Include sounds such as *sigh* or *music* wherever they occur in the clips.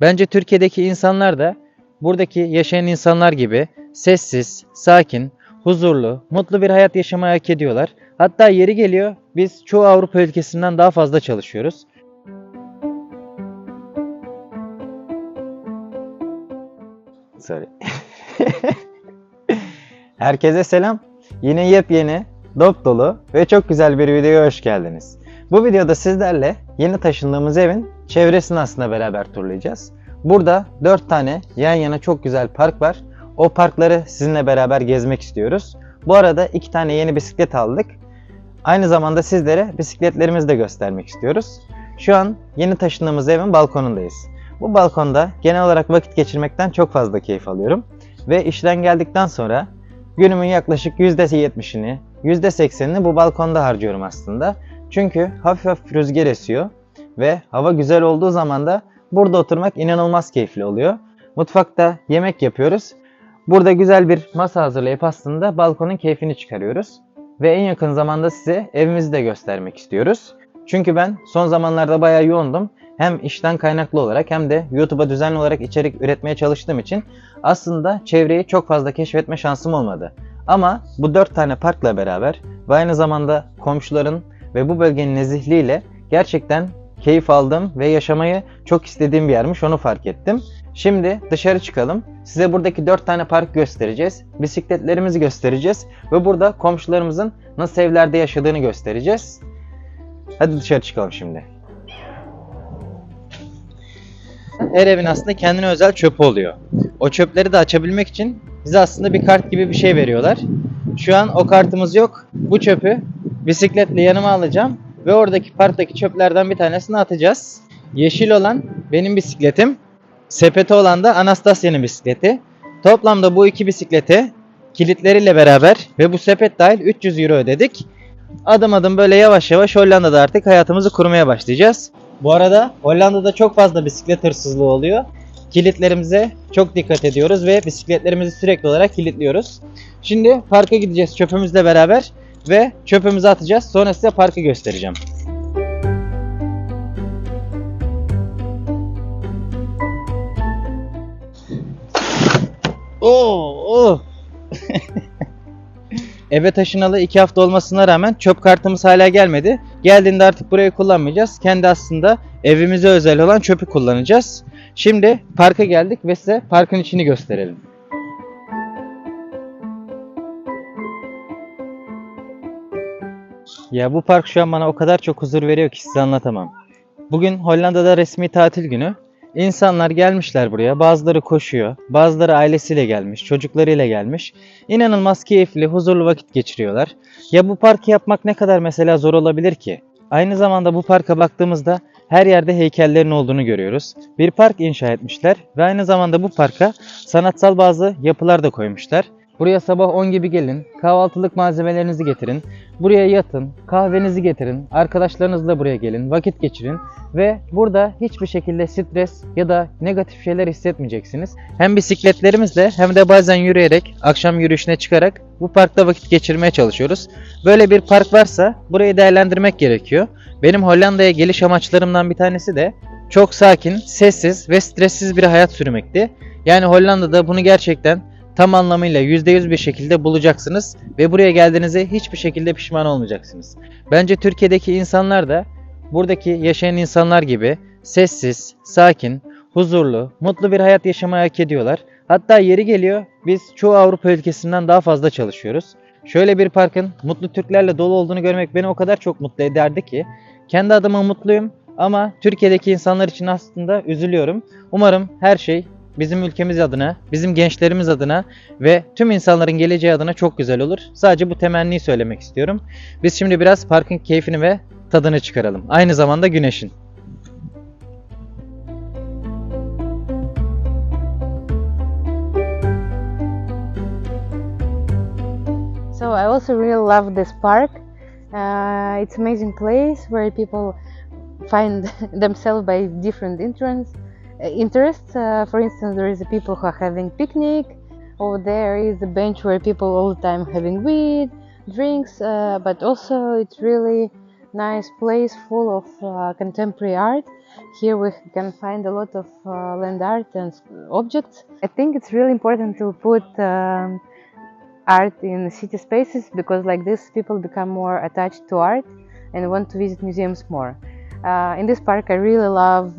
Bence Türkiye'deki insanlar da buradaki yaşayan insanlar gibi sessiz, sakin, huzurlu, mutlu bir hayat yaşamayı hak ediyorlar. Hatta yeri geliyor biz çoğu Avrupa ülkesinden daha fazla çalışıyoruz. Sorry. *laughs* Herkese selam. Yine yepyeni, dop dolu ve çok güzel bir videoya hoş geldiniz. Bu videoda sizlerle yeni taşındığımız evin çevresini aslında beraber turlayacağız. Burada 4 tane yan yana çok güzel park var. O parkları sizinle beraber gezmek istiyoruz. Bu arada 2 tane yeni bisiklet aldık. Aynı zamanda sizlere bisikletlerimizi de göstermek istiyoruz. Şu an yeni taşındığımız evin balkonundayız. Bu balkonda genel olarak vakit geçirmekten çok fazla keyif alıyorum. Ve işten geldikten sonra günümün yaklaşık %70'ini, %80'ini bu balkonda harcıyorum aslında. Çünkü hafif hafif rüzgar esiyor ve hava güzel olduğu zaman da burada oturmak inanılmaz keyifli oluyor. Mutfakta yemek yapıyoruz. Burada güzel bir masa hazırlayıp aslında balkonun keyfini çıkarıyoruz. Ve en yakın zamanda size evimizi de göstermek istiyoruz. Çünkü ben son zamanlarda bayağı yoğundum. Hem işten kaynaklı olarak hem de YouTube'a düzenli olarak içerik üretmeye çalıştığım için aslında çevreyi çok fazla keşfetme şansım olmadı. Ama bu dört tane parkla beraber ve aynı zamanda komşuların ve bu bölgenin nezihliğiyle gerçekten keyif aldım ve yaşamayı çok istediğim bir yermiş onu fark ettim. Şimdi dışarı çıkalım. Size buradaki 4 tane park göstereceğiz. Bisikletlerimizi göstereceğiz ve burada komşularımızın nasıl evlerde yaşadığını göstereceğiz. Hadi dışarı çıkalım şimdi. Her evin aslında kendine özel çöpü oluyor. O çöpleri de açabilmek için bize aslında bir kart gibi bir şey veriyorlar. Şu an o kartımız yok. Bu çöpü bisikletle yanıma alacağım ve oradaki parktaki çöplerden bir tanesini atacağız. Yeşil olan benim bisikletim, sepeti olan da Anastasya'nın bisikleti. Toplamda bu iki bisiklete kilitleriyle beraber ve bu sepet dahil 300 euro ödedik. Adım adım böyle yavaş yavaş Hollanda'da artık hayatımızı kurmaya başlayacağız. Bu arada Hollanda'da çok fazla bisiklet hırsızlığı oluyor. Kilitlerimize çok dikkat ediyoruz ve bisikletlerimizi sürekli olarak kilitliyoruz. Şimdi parka gideceğiz çöpümüzle beraber ve çöpümüzü atacağız. Sonra size parkı göstereceğim. Oo, oh. *laughs* Eve taşınalı 2 hafta olmasına rağmen çöp kartımız hala gelmedi. Geldiğinde artık burayı kullanmayacağız. Kendi aslında evimize özel olan çöpü kullanacağız. Şimdi parka geldik ve size parkın içini gösterelim. Ya bu park şu an bana o kadar çok huzur veriyor ki size anlatamam. Bugün Hollanda'da resmi tatil günü. İnsanlar gelmişler buraya. Bazıları koşuyor, bazıları ailesiyle gelmiş, çocuklarıyla gelmiş. İnanılmaz keyifli, huzurlu vakit geçiriyorlar. Ya bu parkı yapmak ne kadar mesela zor olabilir ki? Aynı zamanda bu parka baktığımızda her yerde heykellerin olduğunu görüyoruz. Bir park inşa etmişler ve aynı zamanda bu parka sanatsal bazı yapılar da koymuşlar. Buraya sabah 10 gibi gelin, kahvaltılık malzemelerinizi getirin, buraya yatın, kahvenizi getirin, arkadaşlarınızla buraya gelin, vakit geçirin ve burada hiçbir şekilde stres ya da negatif şeyler hissetmeyeceksiniz. Hem bisikletlerimizle hem de bazen yürüyerek, akşam yürüyüşüne çıkarak bu parkta vakit geçirmeye çalışıyoruz. Böyle bir park varsa burayı değerlendirmek gerekiyor. Benim Hollanda'ya geliş amaçlarımdan bir tanesi de çok sakin, sessiz ve stressiz bir hayat sürmekti. Yani Hollanda'da bunu gerçekten tam anlamıyla %100 bir şekilde bulacaksınız ve buraya geldiğinizde hiçbir şekilde pişman olmayacaksınız. Bence Türkiye'deki insanlar da buradaki yaşayan insanlar gibi sessiz, sakin, huzurlu, mutlu bir hayat yaşamayı hak ediyorlar. Hatta yeri geliyor biz çoğu Avrupa ülkesinden daha fazla çalışıyoruz. Şöyle bir parkın mutlu Türklerle dolu olduğunu görmek beni o kadar çok mutlu ederdi ki kendi adıma mutluyum ama Türkiye'deki insanlar için aslında üzülüyorum. Umarım her şey bizim ülkemiz adına, bizim gençlerimiz adına ve tüm insanların geleceği adına çok güzel olur. Sadece bu temenniyi söylemek istiyorum. Biz şimdi biraz parkın keyfini ve tadını çıkaralım. Aynı zamanda güneşin. So I also really love this park. Uh, it's amazing place where people find *laughs* themselves by different interests. Uh, interests. Uh, for instance, there is people who are having picnic. Over there is a bench where people all the time having weed, drinks. Uh, but also it's really nice place full of uh, contemporary art. here we can find a lot of uh, land art and objects. I think it's really important to put um, art in city spaces because like this people become more attached to art and want to visit museums more. Uh, in this park I really love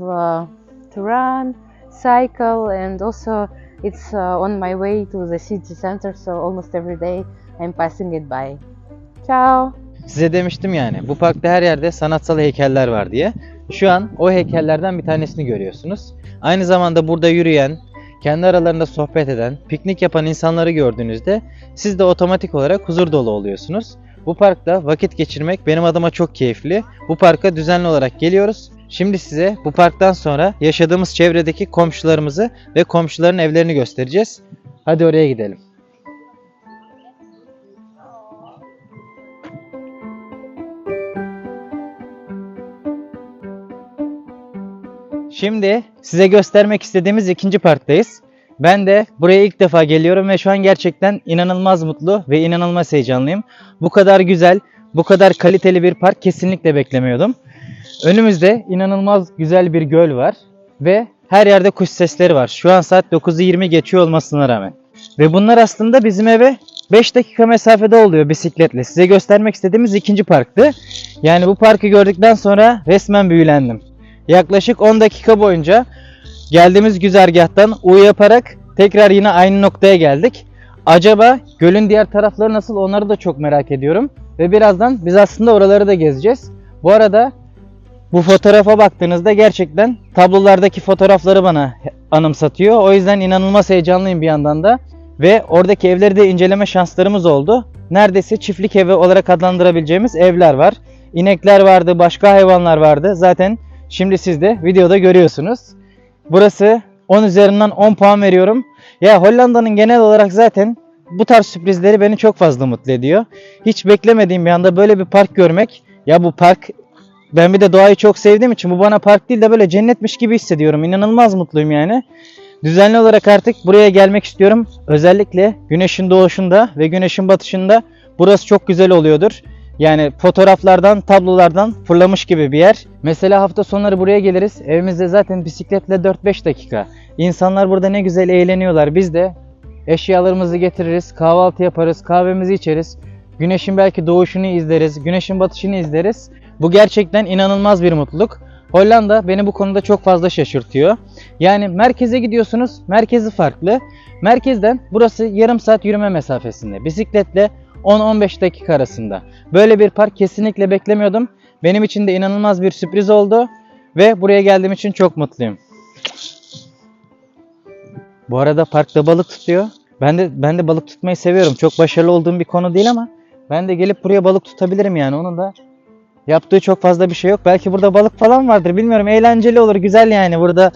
to run, cycle and also it's uh, on my way to the city center so almost every day I'm passing it by. Ciao! Size demiştim yani bu parkta her yerde sanatsal heykeller var diye. Şu an o heykellerden bir tanesini görüyorsunuz. Aynı zamanda burada yürüyen, kendi aralarında sohbet eden, piknik yapan insanları gördüğünüzde siz de otomatik olarak huzur dolu oluyorsunuz. Bu parkta vakit geçirmek benim adıma çok keyifli. Bu parka düzenli olarak geliyoruz. Şimdi size bu parktan sonra yaşadığımız çevredeki komşularımızı ve komşuların evlerini göstereceğiz. Hadi oraya gidelim. Şimdi size göstermek istediğimiz ikinci parktayız. Ben de buraya ilk defa geliyorum ve şu an gerçekten inanılmaz mutlu ve inanılmaz heyecanlıyım. Bu kadar güzel, bu kadar kaliteli bir park kesinlikle beklemiyordum. Önümüzde inanılmaz güzel bir göl var ve her yerde kuş sesleri var. Şu an saat 9'u 20 geçiyor olmasına rağmen. Ve bunlar aslında bizim eve 5 dakika mesafede oluyor bisikletle. Size göstermek istediğimiz ikinci parktı. Yani bu parkı gördükten sonra resmen büyülendim. Yaklaşık 10 dakika boyunca geldiğimiz güzergahtan U yaparak tekrar yine aynı noktaya geldik. Acaba gölün diğer tarafları nasıl onları da çok merak ediyorum. Ve birazdan biz aslında oraları da gezeceğiz. Bu arada bu fotoğrafa baktığınızda gerçekten tablolardaki fotoğrafları bana anımsatıyor. O yüzden inanılmaz heyecanlıyım bir yandan da. Ve oradaki evleri de inceleme şanslarımız oldu. Neredeyse çiftlik evi olarak adlandırabileceğimiz evler var. İnekler vardı, başka hayvanlar vardı. Zaten şimdi siz de videoda görüyorsunuz. Burası 10 üzerinden 10 puan veriyorum. Ya Hollanda'nın genel olarak zaten bu tarz sürprizleri beni çok fazla mutlu ediyor. Hiç beklemediğim bir anda böyle bir park görmek. Ya bu park ben bir de doğayı çok sevdiğim için bu bana park değil de böyle cennetmiş gibi hissediyorum. İnanılmaz mutluyum yani. Düzenli olarak artık buraya gelmek istiyorum. Özellikle güneşin doğuşunda ve güneşin batışında burası çok güzel oluyordur. Yani fotoğraflardan, tablolardan fırlamış gibi bir yer. Mesela hafta sonları buraya geliriz. Evimizde zaten bisikletle 4-5 dakika. İnsanlar burada ne güzel eğleniyorlar. Biz de eşyalarımızı getiririz, kahvaltı yaparız, kahvemizi içeriz. Güneşin belki doğuşunu izleriz, güneşin batışını izleriz. Bu gerçekten inanılmaz bir mutluluk. Hollanda beni bu konuda çok fazla şaşırtıyor. Yani merkeze gidiyorsunuz, merkezi farklı. Merkezden burası yarım saat yürüme mesafesinde. Bisikletle 10-15 dakika arasında. Böyle bir park kesinlikle beklemiyordum. Benim için de inanılmaz bir sürpriz oldu ve buraya geldiğim için çok mutluyum. Bu arada parkta balık tutuyor. Ben de ben de balık tutmayı seviyorum. Çok başarılı olduğum bir konu değil ama ben de gelip buraya balık tutabilirim yani. Onun da yaptığı çok fazla bir şey yok. Belki burada balık falan vardır. Bilmiyorum. Eğlenceli olur. Güzel yani. Burada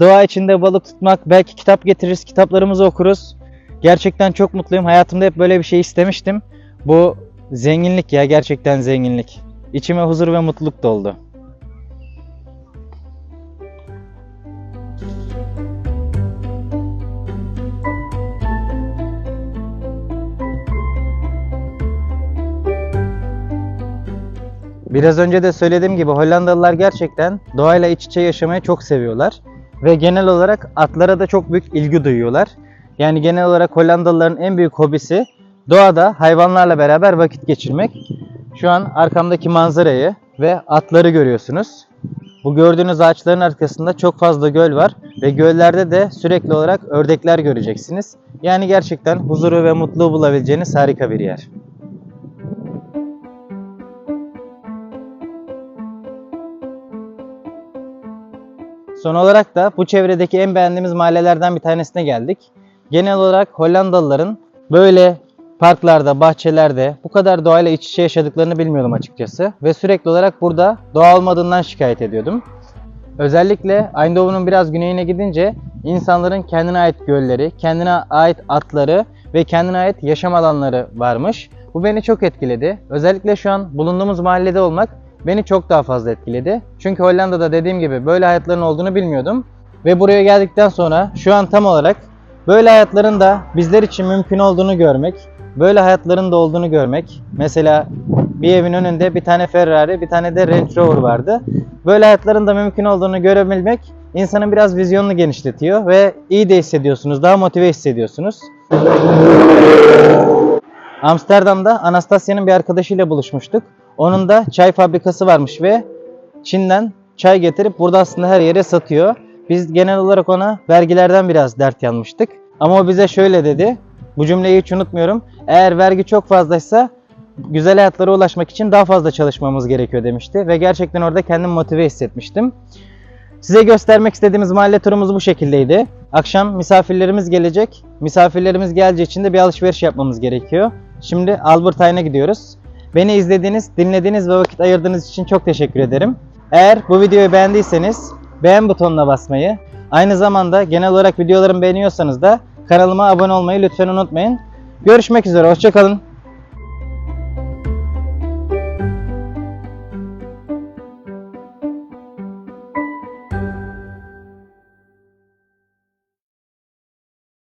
doğa içinde balık tutmak. Belki kitap getiririz. Kitaplarımızı okuruz. Gerçekten çok mutluyum. Hayatımda hep böyle bir şey istemiştim. Bu zenginlik ya. Gerçekten zenginlik. İçime huzur ve mutluluk doldu. Biraz önce de söylediğim gibi Hollandalılar gerçekten doğayla iç içe yaşamayı çok seviyorlar. Ve genel olarak atlara da çok büyük ilgi duyuyorlar. Yani genel olarak Hollandalıların en büyük hobisi doğada hayvanlarla beraber vakit geçirmek. Şu an arkamdaki manzarayı ve atları görüyorsunuz. Bu gördüğünüz ağaçların arkasında çok fazla göl var ve göllerde de sürekli olarak ördekler göreceksiniz. Yani gerçekten huzuru ve mutluluğu bulabileceğiniz harika bir yer. Son olarak da bu çevredeki en beğendiğimiz mahallelerden bir tanesine geldik. Genel olarak Hollandalıların böyle parklarda, bahçelerde bu kadar doğayla iç içe yaşadıklarını bilmiyordum açıkçası. Ve sürekli olarak burada doğa olmadığından şikayet ediyordum. Özellikle Eindhoven'un biraz güneyine gidince insanların kendine ait gölleri, kendine ait atları ve kendine ait yaşam alanları varmış. Bu beni çok etkiledi. Özellikle şu an bulunduğumuz mahallede olmak beni çok daha fazla etkiledi. Çünkü Hollanda'da dediğim gibi böyle hayatların olduğunu bilmiyordum. Ve buraya geldikten sonra şu an tam olarak böyle hayatların da bizler için mümkün olduğunu görmek böyle hayatların da olduğunu görmek. Mesela bir evin önünde bir tane Ferrari, bir tane de Range Rover vardı. Böyle hayatların da mümkün olduğunu görebilmek insanın biraz vizyonunu genişletiyor ve iyi de hissediyorsunuz, daha motive hissediyorsunuz. Amsterdam'da Anastasia'nın bir arkadaşıyla buluşmuştuk. Onun da çay fabrikası varmış ve Çin'den çay getirip burada aslında her yere satıyor. Biz genel olarak ona vergilerden biraz dert yanmıştık. Ama o bize şöyle dedi. Bu cümleyi hiç unutmuyorum. Eğer vergi çok fazlaysa güzel hayatlara ulaşmak için daha fazla çalışmamız gerekiyor demişti. Ve gerçekten orada kendimi motive hissetmiştim. Size göstermek istediğimiz mahalle turumuz bu şekildeydi. Akşam misafirlerimiz gelecek. Misafirlerimiz geleceği için de bir alışveriş yapmamız gerekiyor. Şimdi Albertayne'a gidiyoruz. Beni izlediğiniz, dinlediğiniz ve vakit ayırdığınız için çok teşekkür ederim. Eğer bu videoyu beğendiyseniz beğen butonuna basmayı, aynı zamanda genel olarak videolarımı beğeniyorsanız da kanalıma abone olmayı lütfen unutmayın. Görüşmek üzere, hoşçakalın.